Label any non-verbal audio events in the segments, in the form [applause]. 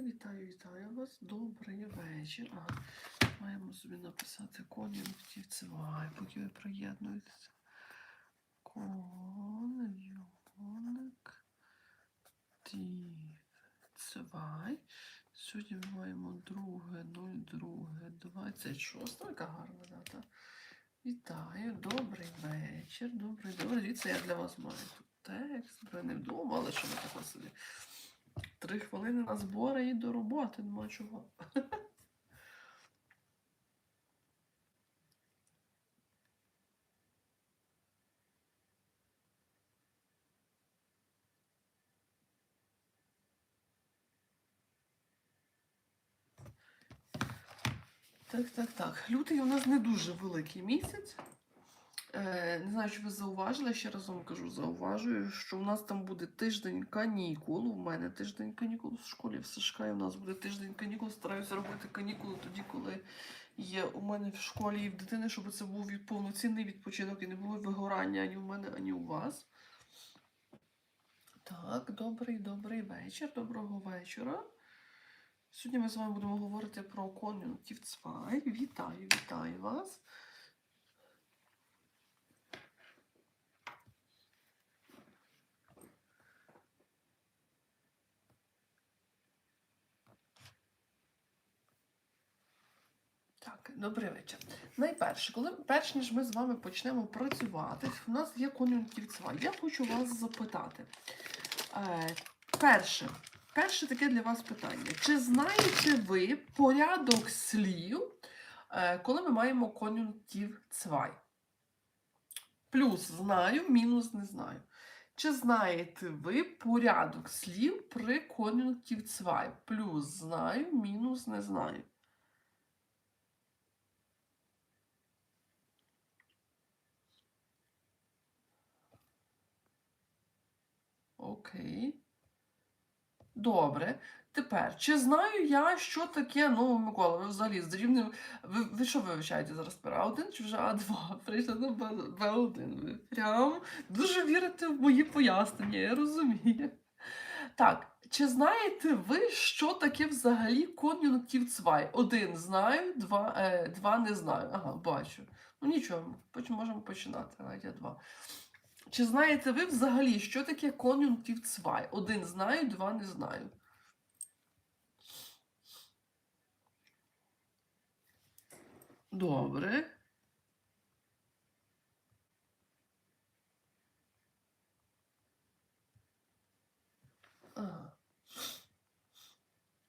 вітаю, вітаю вас. Добрий вечір. Ага. Маємо собі написати кон'юнктив цвай, поки ви приєднуєтеся. Цвай. Сьогодні ми маємо друге, 02, 26. Яка гарна дата. Вітаю, добрий вечір, добрий, добрий. Дивіться, я для вас маю тут текст. Ви не вдома, але що ви таке собі. Три хвилини на збори і до роботи, нема чого. Так, так, так. Лютий у нас не дуже великий місяць. Е, не знаю, чи ви зауважили, ще разом кажу, зауважую, що у нас там буде тиждень канікул. У мене тиждень канікул в школі в Сашка, і у нас буде тиждень канікул. Стараюся робити канікули тоді, коли є у мене в школі і в дитини, щоб це був повноцінний відпочинок і не було вигорання ані у мене, ані у вас. Так, добрий, добрий вечір, доброго вечора. Сьогодні ми з вами будемо говорити про кон'юнктив цвай. Вітаю, вітаю вас. Так, добрий вечір. Найперше, коли перш ніж ми з вами почнемо працювати, у нас є кон'юнктив цвай. Я хочу вас запитати. Е, перше, перше таке для вас питання. Чи знаєте ви порядок слів, е, коли ми маємо кон'юнктив цвай? Плюс знаю, мінус не знаю. Чи знаєте ви порядок слів при кон'юнктив цвай? Плюс знаю, мінус не знаю. Окей. Добре. Тепер, чи знаю я, що таке, ну, Микола, ви взагалі з рівнем. Ви, ви що вивчаєте зараз пера А1 чи вже А2? [laughs] Прийшли Б- Б1. Ви прям дуже вірите в мої пояснення, я розумію. Так, чи знаєте ви, що таке взагалі кон'юнктив цвай? Один знаю, два, е, два не знаю. Ага, бачу. Ну нічого, можемо починати. Давайте я два. Чи знаєте ви взагалі, що таке кон'юнктив цвай? Один знаю, два не знаю. Добре.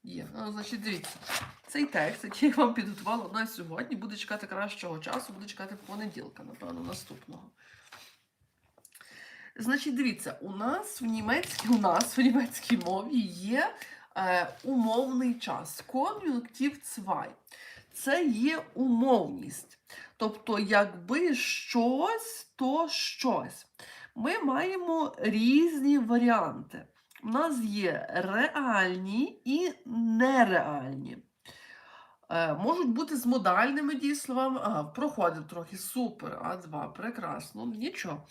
Є. Ну, значить, дивіться. Цей текст, який я вам підготувала на сьогодні, буде чекати кращого часу, буде чекати понеділка, напевно, наступного. Значить, дивіться, у нас в німецькій, у нас в німецькій мові є е, умовний час. Кон'юнктив цвай. Це є умовність. Тобто, якби щось, то щось. Ми маємо різні варіанти. У нас є реальні і нереальні. Е, можуть бути з модальними дієсловами. Ага, проходить трохи супер, А2, прекрасно, нічого.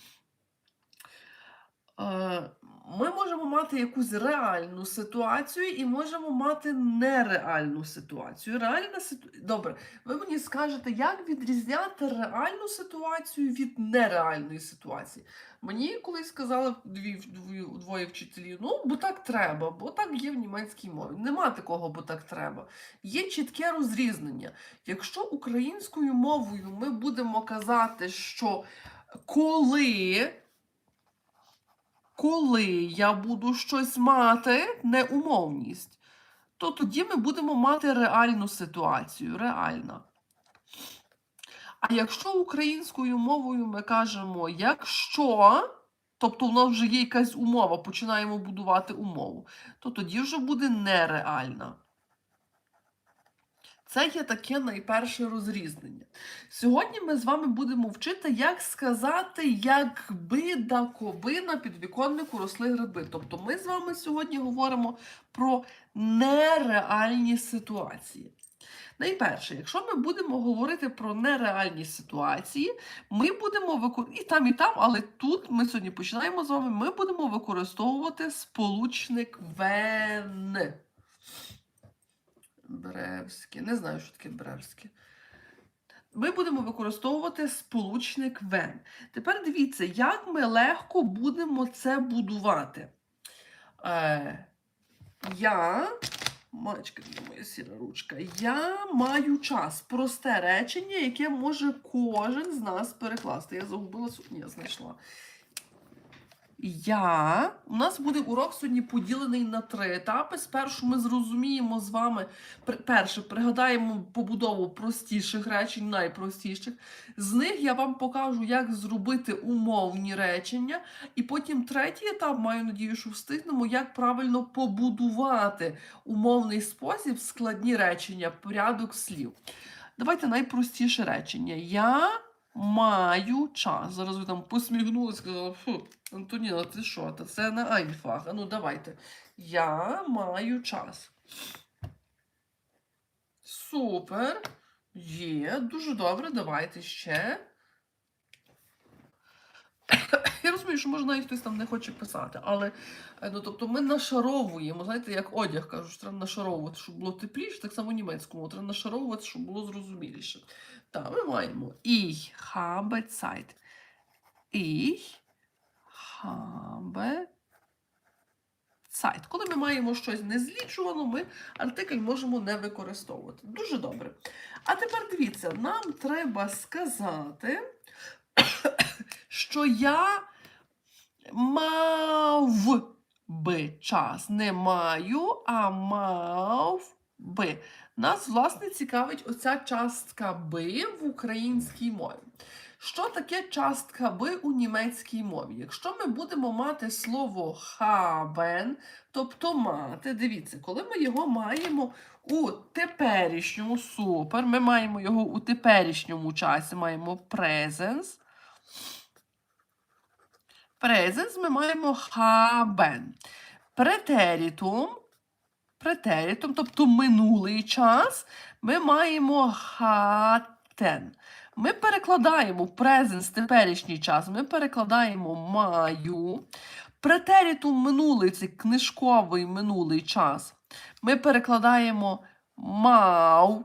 Е, Ми можемо мати якусь реальну ситуацію і можемо мати нереальну ситуацію. Реальна ситу... Добре, ви мені скажете, як відрізняти реальну ситуацію від нереальної ситуації. Мені колись сказали дві, двоє вчителів, ну, бо так треба, бо так є в німецькій мові. Нема такого, бо так треба. Є чітке розрізнення. Якщо українською мовою ми будемо казати, що коли коли я буду щось мати, неумовність, то тоді ми будемо мати реальну ситуацію, реальна. А якщо українською мовою ми кажемо якщо, тобто в нас вже є якась умова, починаємо будувати умову, то тоді вже буде нереальна. Це є таке найперше розрізнення. Сьогодні ми з вами будемо вчити, як сказати, якби да коби на підвіконнику росли гриби. Тобто ми з вами сьогодні говоримо про нереальні ситуації. Найперше, якщо ми будемо говорити про нереальні ситуації, ми будемо використовувати і там, і там, але тут ми сьогодні починаємо з вами, ми будемо використовувати сполучник ВЕН. Бревське. Не знаю, що таке бревське. Ми будемо використовувати сполучник when. Тепер дивіться, як ми легко будемо це будувати. Е, я, мачка, моя сіра ручка, я маю час. Просте речення, яке може кожен з нас перекласти. Я загубила Ні, знайшла. Я. У нас буде урок сьогодні поділений на три етапи. Спершу ми зрозуміємо з вами, перше, пригадаємо побудову простіших речень, найпростіших. З них я вам покажу, як зробити умовні речення. І потім третій етап, маю надію, що встигнемо, як правильно побудувати умовний спосіб, складні речення, порядок слів. Давайте найпростіше речення. Я маю час. Зараз ви там посміхнули, сказали, Антоніна, ти що? Це не Айнфах. А ну давайте. Я маю час. Супер. Є, дуже добре, давайте ще. Я розумію, що може навіть хтось там не хоче писати, але е, ну, тобто ми нашаровуємо, знаєте, як одяг кажуть, що треба нашаровувати, щоб було тепліше, так само німецькому треба нашаровувати, щоб було зрозуміліше. Так, ми маємо Ich habe Zeit. Ich habe Zeit. Коли ми маємо щось незлічувано, ми артикль можемо не використовувати. Дуже добре. А тепер дивіться, нам треба сказати, що я мав би час. Не маю, а мав би. Нас, власне, цікавить оця частка би в українській мові. Що таке частка би у німецькій мові? Якщо ми будемо мати слово haben, тобто мати, дивіться, коли ми його маємо у теперішньому супер, ми маємо його у теперішньому часі, маємо presence. Presence ми маємо haben. Претерітум, претерітум, тобто минулий час, ми маємо hatten. Ми перекладаємо presence, теперішній час, ми перекладаємо маю. Претерітум минулий, це книжковий минулий час. Ми перекладаємо мав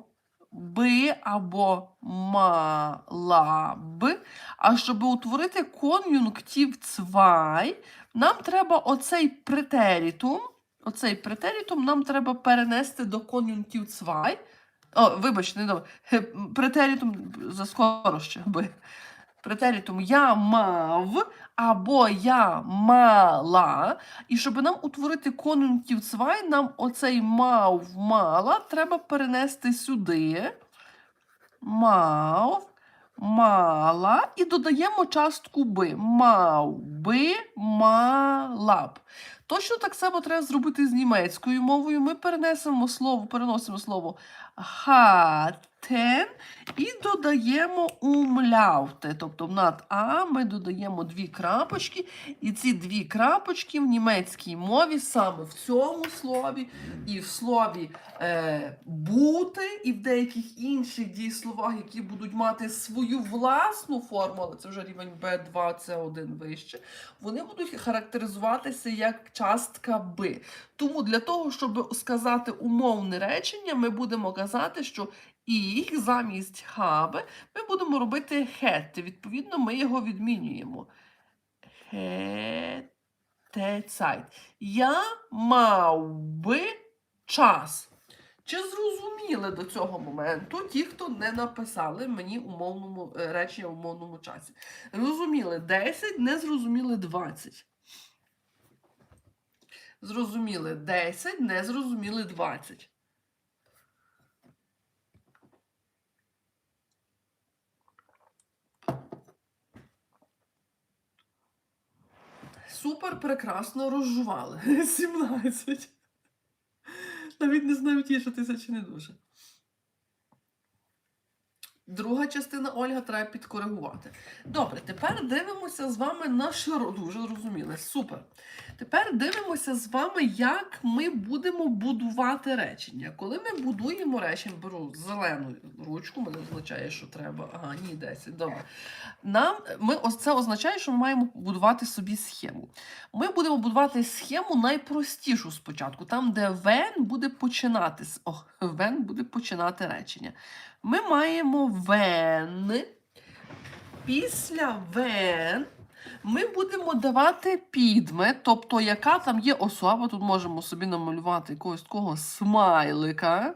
би або мала б. А щоб утворити кон'юнктив цвай, нам треба оцей претерітум, оцей претерітум нам треба перенести до кон'юнктив цвай. О, вибачте, не добре. Претерітум заскоро ще би. Претерітум я мав або я мала. І щоб нам утворити кон'юнктив цвай, нам оцей мав мала треба перенести сюди. Мав, мала. І додаємо частку би. Мав би, мала б. Точно так само треба зробити з німецькою мовою. Ми перенесемо слово, переносимо слово Aha, hatten і додаємо умляуте. Тобто над А ми додаємо дві крапочки, і ці дві крапочки в німецькій мові саме в цьому слові, і в слові е, бути, і в деяких інших дієсловах, які будуть мати свою власну форму, але це вже рівень Б2, С1 вище, вони будуть характеризуватися як частка би. Тому для того, щоб сказати умовне речення, ми будемо казати, що їх замість habe ми будемо робити hätte. Відповідно, ми його відмінюємо. Zeit. Я мав би час. Чи зрозуміли до цього моменту ті, хто не написали мені умовному е, речення в умовному часі? Зрозуміли 10, не зрозуміли 20. Зрозуміли 10, не зрозуміли 20. Супер, прекрасно розжували. [laughs] 17. Навіть не знаю, тішитися чи не дуже. Друга частина Ольга треба підкоригувати. Добре, тепер дивимося з вами на широку. Дуже зрозуміли. Супер. Тепер дивимося з вами, як ми будемо будувати речення. Коли ми будуємо речення, беру зелену ручку, мене означає, що треба. Ага, ні, 10. Добре. Нам ми ось це означає, що ми маємо будувати собі схему. Ми будемо будувати схему найпростішу спочатку, там, де вен буде починати о, вен буде починати речення. Ми маємо вен. Після вен ми будемо давати підмет, тобто яка там є особа. Тут можемо собі намалювати якогось такого смайлика.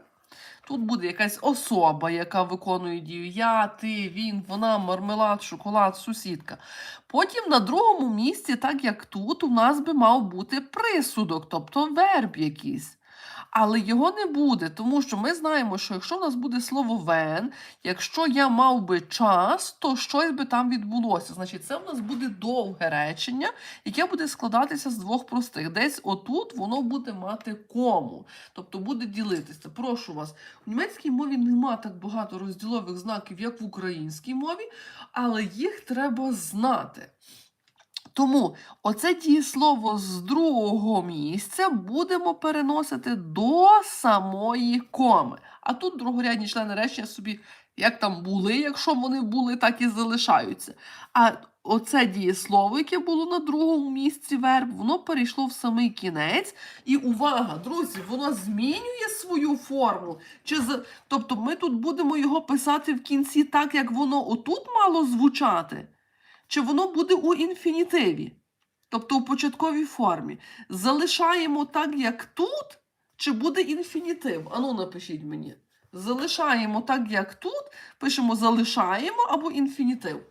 Тут буде якась особа, яка виконує дію я, ти, він, вона, мармелад, шоколад, сусідка. Потім на другому місці, так як тут, у нас би мав бути присудок, тобто верб якийсь. Але його не буде, тому що ми знаємо, що якщо в нас буде слово вен, якщо я мав би час, то щось би там відбулося. Значить, це в нас буде довге речення, яке буде складатися з двох простих. Десь отут воно буде мати кому, тобто буде ділитися. Прошу вас, у німецькій мові нема так багато розділових знаків, як в українській мові, але їх треба знати. Тому оце дієслово з другого місця будемо переносити до самої коми. А тут другорядні члени речення собі як там були, якщо вони були, так і залишаються. А оце дієслово, яке було на другому місці верб, воно перейшло в самий кінець. І увага, друзі, воно змінює свою форму. Чи з... Тобто ми тут будемо його писати в кінці так, як воно отут мало звучати чи воно буде у інфінітиві, тобто у початковій формі. Залишаємо так, як тут, чи буде інфінітив? Ану, напишіть мені. Залишаємо так, як тут, пишемо залишаємо або інфінітив.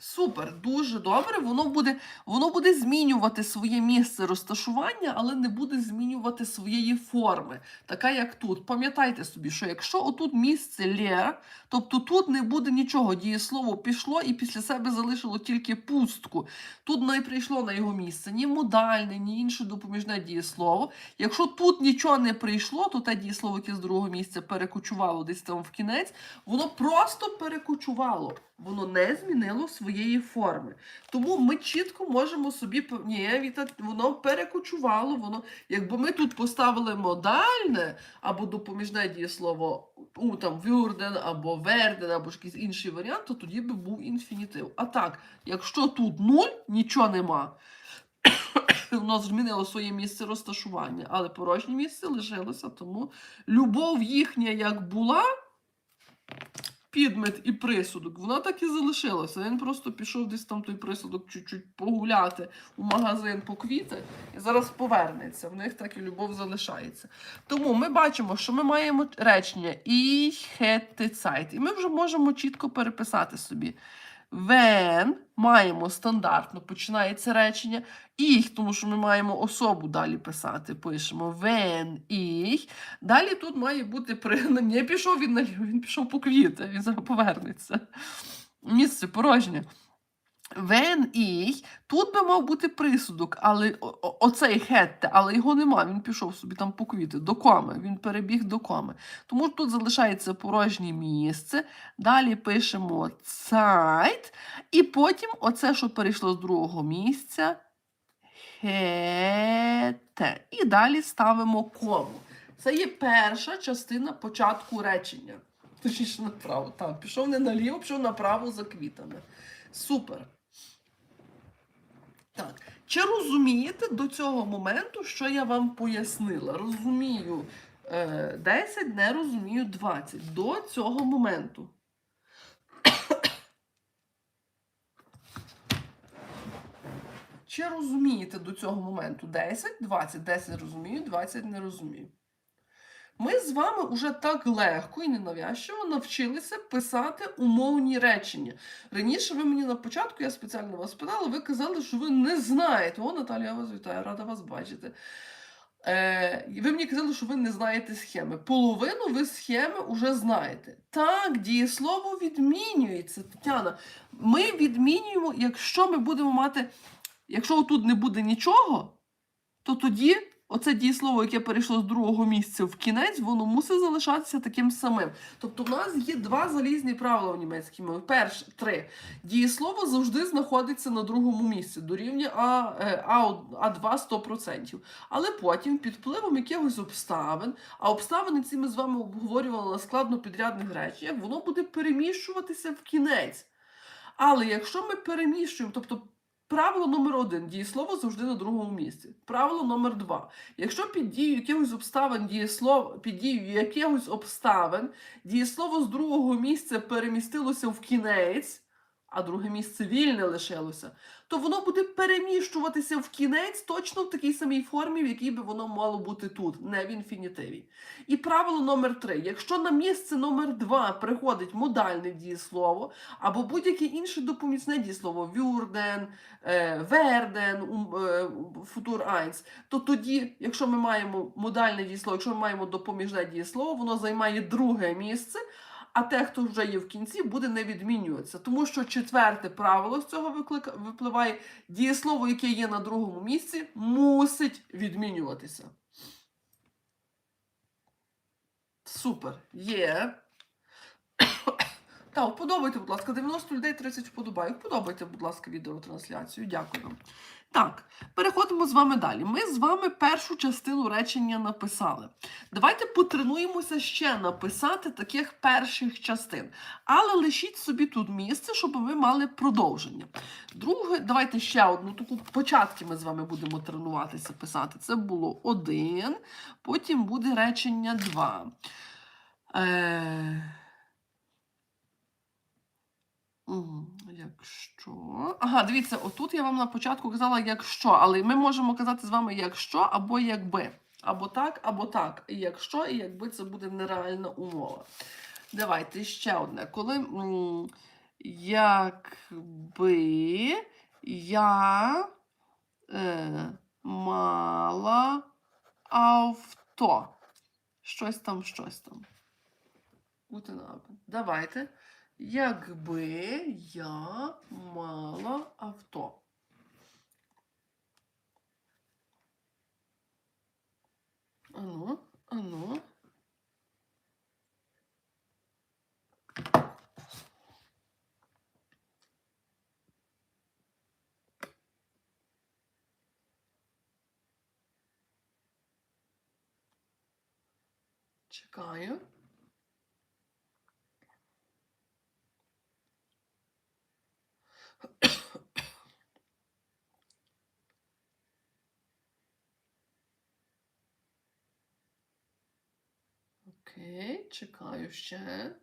Супер, дуже добре. Воно буде, воно буде змінювати своє місце розташування, але не буде змінювати своєї форми, така як тут. Пам'ятайте собі, що якщо отут місце лє, тобто тут не буде нічого, дієслово пішло і після себе залишило тільки пустку. Тут не прийшло на його місце ні модальне, ні інше допоміжне дієслово. Якщо тут нічого не прийшло, то те дієслово, яке з другого місця перекочувало десь там в кінець, воно просто перекочувало. Воно не змінило своєї форми. Тому ми чітко можемо собі ні, Віта, воно перекочувало. Воно, якби ми тут поставили модальне або допоміжне дієслово у там вюрден або верден, або ж якийсь інший варіант, то тоді би був інфінітив. А так, якщо тут нуль, нічого нема. [coughs] Воно змінило своє місце розташування, але порожнє місце лишилося, тому любов їхня як була, підмет і присудок, вона так і залишилася. Він просто пішов десь там той присудок чуть-чуть погуляти у магазин по квіти і зараз повернеться. В них так і любов залишається. Тому ми бачимо, що ми маємо речення і хетицайт. І ми вже можемо чітко переписати собі. When маємо стандартно, починається речення. Ich, тому що ми маємо особу далі писати. Пишемо when ich. Далі тут має бути пригнання. [laughs] Не пішов він наліво, він пішов по квіти, він зараз повернеться. Місце порожнє. When ich, тут би мав бути присудок, але оцей хетте, але його нема. Він пішов собі там по квіти, до коми. Він перебіг до коми. Тому тут залишається порожнє місце. Далі пишемо Zeit, і потім оце, що перейшло з другого місця. Хете. І далі ставимо кому. Це є перша частина початку речення. Точніше направо. Так, пішов не наліво, пішов направо за квітами. Супер. Чи розумієте до цього моменту, що я вам пояснила? Розумію е, 10, не розумію 20. До цього моменту. Чи розумієте до цього моменту 10, 20, 10 розумію, 20 не розумію. Ми з вами уже так легко і ненавязчиво навчилися писати умовні речення. Раніше ви мені на початку, я спеціально вас питала, ви казали, що ви не знаєте. О, Наталія, я вас вітаю, рада вас бачити. Е, ви мені казали, що ви не знаєте схеми. Половину ви схеми вже знаєте. Так, дієслово відмінюється, Тетяна. Ми відмінюємо, якщо ми будемо мати, якщо тут не буде нічого, то тоді оце дієслово, яке перейшло з другого місця в кінець, воно мусить залишатися таким самим. Тобто, в нас є два залізні правила в німецькій мові. Перш три. Дієслово завжди знаходиться на другому місці, дорівнює А, е, А, А2 100%. Але потім, під впливом якихось обставин, а обставини ці ми з вами обговорювали на складно-підрядних реченнях, воно буде переміщуватися в кінець. Але якщо ми переміщуємо, тобто правило номер один, дієслово завжди на другому місці. Правило номер два. Якщо під дією якихось обставин дієслово, під дією якихось обставин дієслово з другого місця перемістилося в кінець, а друге місце вільне лишилося, то воно буде переміщуватися в кінець точно в такій самій формі, в якій би воно мало бути тут, не в інфінітиві. І правило номер три. Якщо на місце номер два приходить модальне дієслово або будь-яке інше допомісне дієслово вюрден, е, верден, е, футур айнс, то тоді, якщо ми маємо модальне дієслово, якщо ми маємо допоміжне дієслово, воно займає друге місце. А те, хто вже є в кінці, буде не відмінюватися. Тому що четверте правило з цього виклика- випливає: дієслово, яке є на другому місці, мусить відмінюватися. Супер. Є. [coughs] Так, вподобайте, будь ласка, 90 людей 30 вподобайок. Вподобайте, будь ласка, відеотрансляцію. Дякую вам. Так, переходимо з вами далі. Ми з вами першу частину речення написали. Давайте потренуємося ще написати таких перших частин. Але лишіть собі тут місце, щоб ми мали продовження. Друге, давайте ще одну таку початки ми з вами будемо тренуватися писати. Це було один, потім буде речення два. Е... Якщо. Ага, дивіться, отут я вам на початку казала, якщо, але ми можемо казати з вами якщо або якби. Або так, або так. І якщо, і якби це буде нереальна умова. Давайте ще одне. Коли якби я е, мала авто. Щось там, щось там. Давайте. Якби я мала авто. Ану, ану. Чекаю. Окей, чекаю ще.